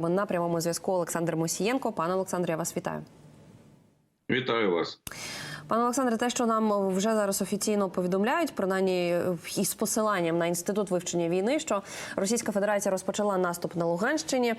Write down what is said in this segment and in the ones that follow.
На прямому зв'язку Олександр Мосієнко. Пане Олександре, я вас вітаю. Вітаю вас. Пане Олександре, те, що нам вже зараз офіційно повідомляють, принаймні із посиланням на інститут вивчення війни, що Російська Федерація розпочала наступ на Луганщині.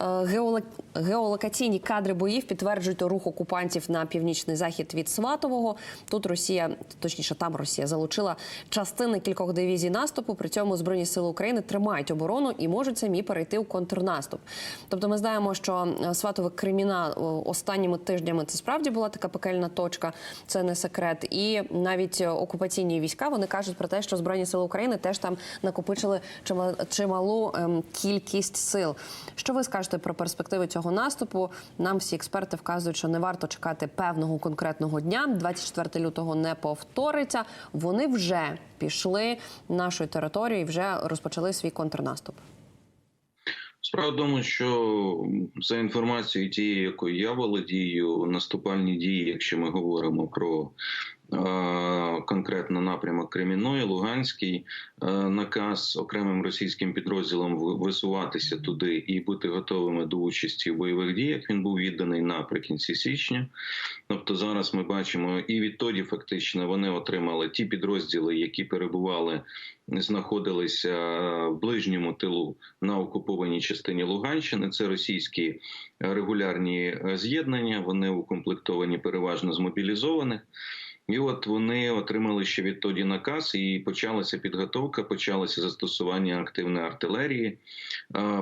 Е, Геолокаційні кадри боїв підтверджують рух окупантів на північний захід від Сватового. Тут Росія, точніше, там Росія залучила частини кількох дивізій наступу. При цьому збройні сили України тримають оборону і можуть самі перейти у контрнаступ. Тобто, ми знаємо, що е, Сватове Креміна е, останніми тижнями це справді була така пекельна точка. Це не секрет. І навіть окупаційні війська вони кажуть про те, що збройні сили України теж там накопичили чима- чималу ем, кількість сил. Що ви скажете про перспективи цього наступу? Нам всі експерти вказують, що не варто чекати певного конкретного дня. 24 лютого не повториться. Вони вже пішли нашою територією і вже розпочали свій контрнаступ. Справа в тому, що за інформацією тією, якою я володію, наступальні дії, якщо ми говоримо про конкретно напрямок Кремінної, Луганський, е, наказ окремим російським підрозділам висуватися туди і бути готовими до участі в бойових діях. Він був відданий наприкінці січня. Тобто зараз ми бачимо, і відтоді фактично вони отримали ті підрозділи, які перебували, знаходилися в ближньому тилу на окупованій частині Луганщини. Це російські регулярні е, з'єднання. Вони укомплектовані переважно з мобілізованих. І от вони отримали ще відтоді наказ, і почалася підготовка, почалося застосування активної артилерії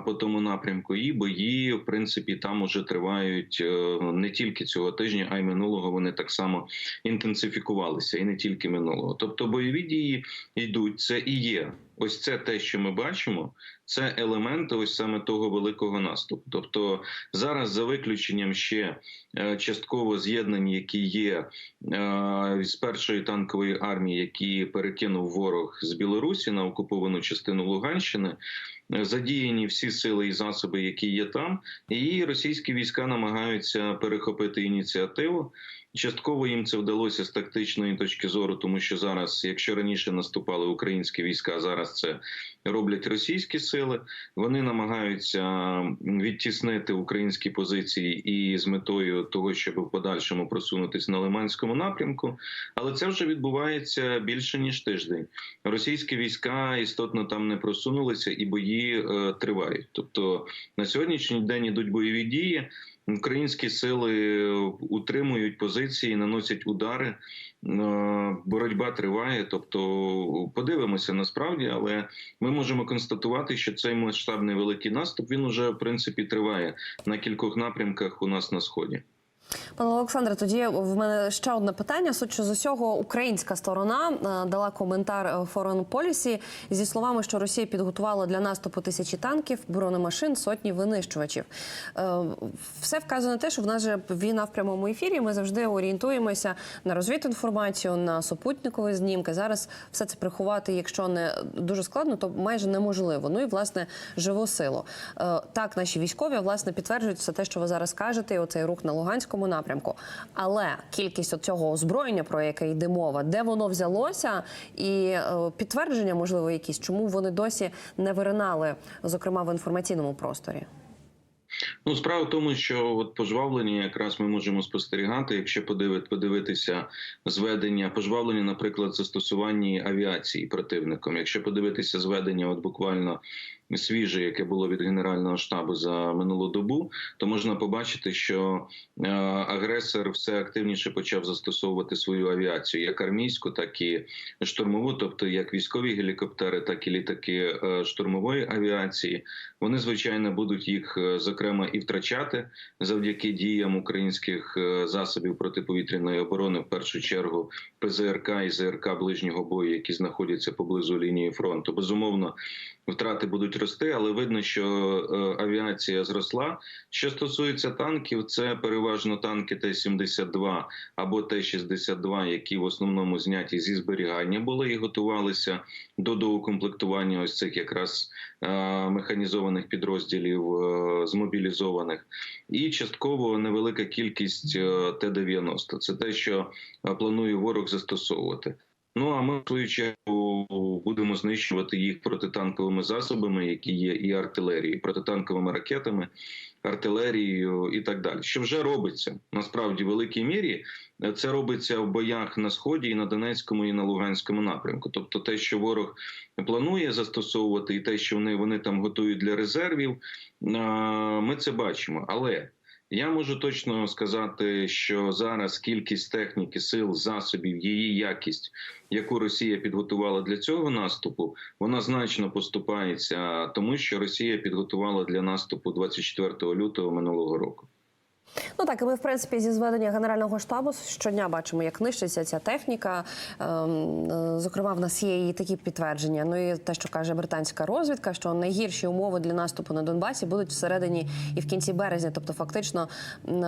по тому напрямку. І бої, в принципі, там уже тривають е, не тільки цього тижня, а й минулого. Вони так само інтенсифікувалися, і не тільки минулого. Тобто бойові дії йдуть. Це і є. Ось це те, що ми бачимо, це елементи ось саме того великого наступу. Тобто зараз, за виключенням ще е, частково з'єднань, які є е, з першої танкової армії, які перекинув ворог з Білорусі на окуповану частину Луганщини. е, Задіяні всі сили і засоби, які є там, і російські війська намагаються перехопити ініціативу. Частково їм це вдалося з тактичної точки зору, тому що зараз, якщо раніше наступали українські війська, зараз це роблять російські сили. Вони намагаються відтіснити українські позиції і з метою того, щоб в подальшому просунутися на Лиманському напрямку. Але це вже відбувається більше ніж тиждень. Російські війська істотно там не просунулися, і бої е, тривають. Тобто на сьогоднішній день ідуть бойові дії. Українські сили утримують позиції, наносять удари. Е, Боротьба триває. Тобто, подивимося насправді, але ми можемо констатувати, що цей масштабний великий наступ він уже в принципі триває на кількох напрямках у нас на сході. Пане Олександре, тоді в мене ще одне питання. Судячи з усього, українська сторона е, дала коментар е, Foreign Policy зі словами, що Росія підготувала для наступу тисячі танків, бронемашин, сотні винищувачів. Е, Все вказує на те, що в нас же війна в прямому ефірі. Ми завжди орієнтуємося на розвідінформацію, на супутникові знімки. Зараз все це приховати, якщо не дуже складно, то майже неможливо. Ну і власне живу силу. Так, наші військові власне підтверджують все те, що ви зараз кажете, оцей рух на Луганському напрямку. Але кількість цього озброєння, про яке йде мова, де воно взялося, і е, підтвердження, можливо, якісь, чому вони досі не виринали, зокрема в інформаційному просторі. Ну, справа в тому, що от пожвавлення якраз ми можемо спостерігати, якщо подивити, подивитися зведення пожвавлення, наприклад, застосуванні авіації противником. Якщо подивитися зведення, от буквально свіже, яке було від генерального штабу за минулу добу, то можна побачити, що е, агресор все активніше почав застосовувати свою авіацію, як армійську, так і штурмову, тобто як військові гелікоптери, так і літаки е, штурмової авіації. Вони звичайно будуть їх е, зокрема і втрачати завдяки діям українських засобів протиповітряної оборони, в першу чергу ПЗРК і ЗРК ближнього бою, які знаходяться поблизу лінії фронту. Безумовно, втрати будуть рости, але видно, що е, авіація зросла. Що стосується танків, це переважно танки Т-72 або Т-62, які в основному зняті зі зберігання були і готувалися до доукомплектування ось цих якраз е, механізованих підрозділів е, змобілізованих, і частково невелика кількість е, Т-90. Це те, що планує ворог застосовувати. Ну а ми в свою чергу будемо знищувати їх протитанковими засобами, які є і артилерією, протитанковими ракетами, артилерією і так далі. Що вже робиться насправді в великій мірі. Це робиться в боях на сході і на Донецькому і на Луганському напрямку. Тобто, те, що ворог планує застосовувати, і те, що вони, вони там готують для резервів, ми це бачимо. Але я можу точно сказати, що зараз кількість техніки, сил, засобів, її якість, яку Росія підготувала для цього наступу, вона значно поступається тому, що Росія підготувала для наступу 24 лютого минулого року. Ну так, і ми в принципі зі зведення генерального штабу щодня бачимо, як нищиться ця техніка. Ем, е, Зокрема, в нас є і такі підтвердження. Ну і те, що каже британська розвідка, що найгірші умови для наступу на Донбасі будуть всередині і в кінці березня. Тобто, фактично,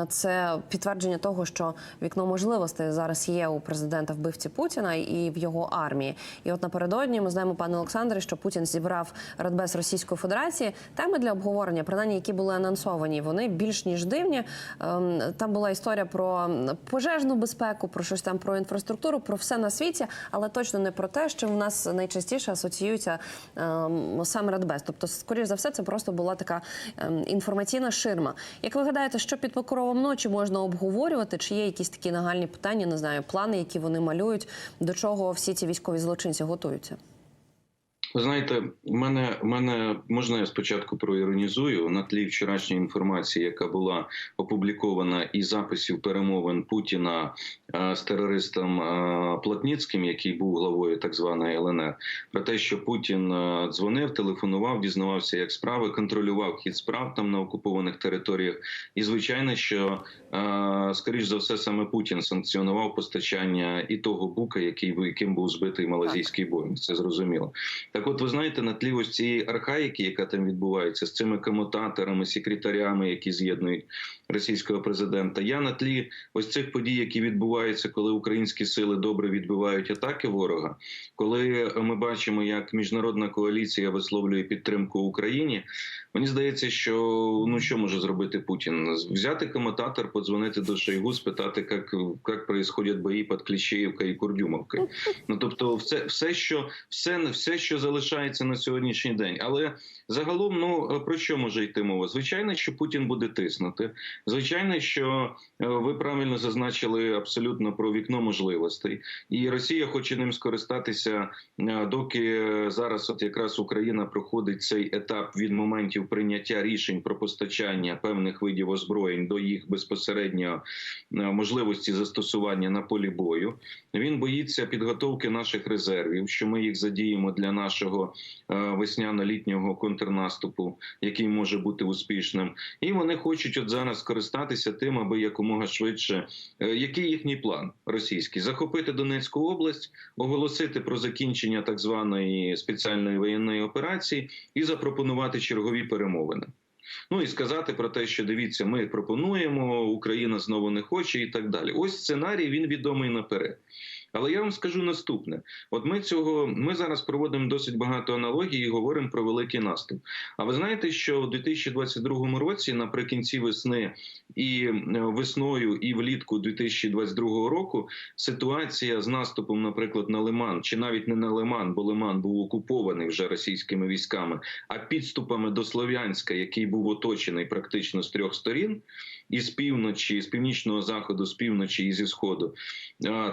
це підтвердження того, що вікно можливостей зараз є у президента вбивці Путіна і в його армії. І от напередодні ми знаємо, пане Олександре, що Путін зібрав Радбез Російської Федерації. Теми для обговорення, принаймні, які були анонсовані, вони більш ніж дивні. Ем, Там була історія про пожежну безпеку, про щось там про інфраструктуру, про все на світі, але точно не про те, що в нас найчастіше асоціюється ем, саме Радбез. Тобто, скоріш за все, це просто була така ем, інформаційна ширма. Як ви гадаєте, що під покровом ночі можна обговорювати? Чи є якісь такі нагальні питання, не знаю, плани, які вони малюють, до чого всі ці військові злочинці готуються? Ви знаєте, в мене, в мене можна я спочатку проіронізую на тлі вчорашньої інформації, яка була опублікована і записів перемовин Путіна е, з терористом е, Плотніцьким, який був главою так званої ЛНР, про те, що Путін е, дзвонив, телефонував, дізнавався, як справи, контролював хід справ там на окупованих територіях. І звичайно, що е, скоріш за все саме Путін санкціонував постачання і того бука, який яким був збитий малазійський боїнг. Це зрозуміло. Так, от ви знаєте, на тлі ось цієї архаїки, яка там відбувається, з цими комутаторами, секретарями, які з'єднують російського президента. Я на тлі ось цих подій, які відбуваються, коли українські сили добре відбивають атаки ворога, коли ми бачимо, як міжнародна коаліція висловлює підтримку Україні. Мені здається, що ну що може зробити Путін? Взяти комутатор, подзвонити до Шойгу, спитати, як, як происходять бої під Кліщеївкою і Курдюмовкою. Ну тобто, все, все, що все, все, що залишається на сьогоднішній день. Але загалом, ну про що може йти мова? Звичайно, що Путін буде тиснути. Звичайно, що е, ви правильно зазначили абсолютно про вікно можливостей, і Росія хоче ним скористатися, е, доки зараз, от якраз Україна проходить цей етап від моментів прийняття рішень про постачання певних видів озброєнь до їх безпосередньо е, можливості застосування на полі бою. Він боїться підготовки наших резервів, що ми їх задіємо для нашого е, весняно-літнього контрнаступу, який може бути успішним. І вони хочуть от зараз користатися тим, аби якомога швидше, Е, який їхній план російський захопити Донецьку область, оголосити про закінчення так званої спеціальної воєнної операції і запропонувати чергові перемовини. Ну і сказати про те, що дивіться, ми пропонуємо, Україна знову не хоче, і так далі. Ось сценарій він відомий наперед. Але я вам скажу наступне: от ми цього ми зараз проводимо досить багато аналогій і говоримо про великий наступ. А ви знаєте, що у 2022 році, наприкінці весни і е, весною, і влітку 2022 року, ситуація з наступом, наприклад, на Лиман, чи навіть не на Лиман, бо Лиман був окупований вже російськими військами, а підступами до Слов'янська, який був оточений практично з трьох сторін, і з півночі, з північного заходу, з півночі і зі сходу,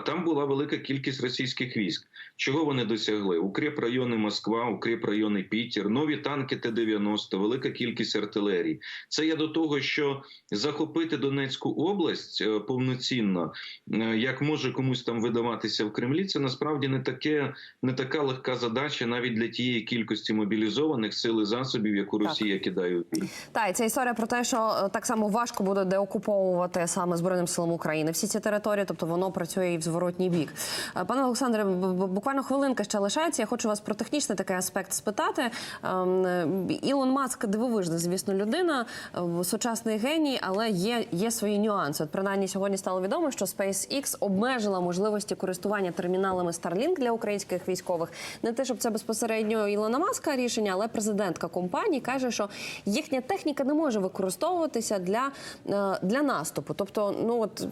там була велика кількість російських військ. Чого вони досягли? Укріп райони Москва, укріп райони Пітер, нові танки Т-90, велика кількість артилерії. Це я до того, що захопити Донецьку область е, повноцінно, е, як може комусь там видаватися в Кремлі, це насправді не таке, не така легка задача навіть для тієї кількості мобілізованих сил і засобів, яку Так. Росія кидає в бій. Так, і ця історія про те, що е, так само важко буде деокуповувати саме збройним силам України всі ці території, тобто воно працює і в зворотній бік. Е, Пане Олександре, буквально хвилинка ще лишається. Я хочу вас про технічний такий аспект спитати. Ем, е, Ілон Маск дивовижна, звісно, людина, сучасний геній, але є, є свої нюанси. От принаймні сьогодні стало відомо, що SpaceX обмежила можливості користування терміналами Starlink для українських військових. Не те, щоб це безпосередньо Ілона Маска рішення, але президентка компанії каже, що їхня техніка не може використовуватися для, е, для наступу. Тобто, ну от,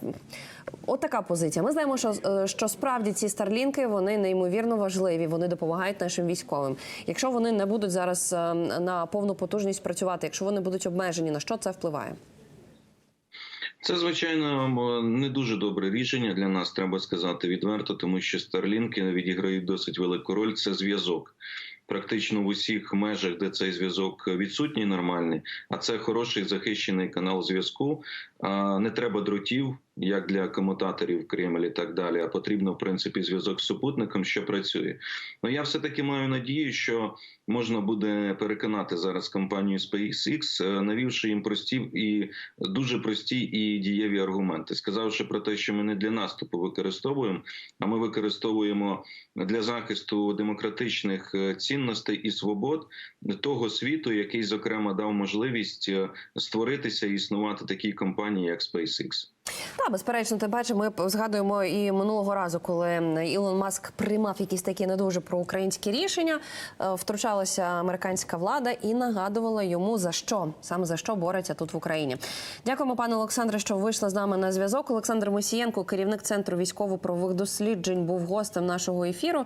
от така позиція. Ми знаємо, що, е, що справді ці старлінки вони неймовірно важливі. Вони допомагають нашим військовим. Якщо вони не будуть зараз е, на повну потужність працювати, якщо вони будуть обмежені, на що це впливає? Це звичайно не дуже добре рішення для нас, треба сказати відверто, тому що старлінки відіграють досить велику роль. Це зв'язок. Практично в усіх межах, де цей зв'язок відсутній, нормальний, а це хороший захищений канал зв'язку. Не треба дротів, як для комутаторів Кремль і так далі. А потрібно в принципі зв'язок з супутником, що працює. Ну я все таки маю надію, що можна буде переконати зараз компанію SpaceX, е, навівши їм прості і дуже прості і дієві аргументи, сказавши про те, що ми не для наступу використовуємо, а ми використовуємо для захисту демократичних е, цінностей і свобод того світу, який зокрема дав можливість е, створитися і існувати такій компанії, як SpaceX. Та безперечно, тим паче, ми згадуємо і минулого разу, коли Ілон Маск приймав якісь такі не дуже проукраїнські рішення. е, Втручалася американська влада і нагадувала йому за що саме за що бореться тут в Україні. Дякуємо, пане Олександре, що вийшли з нами на зв'язок. Олександр Мосієнко, керівник центру військово-правових досліджень, був гостем нашого ефіру.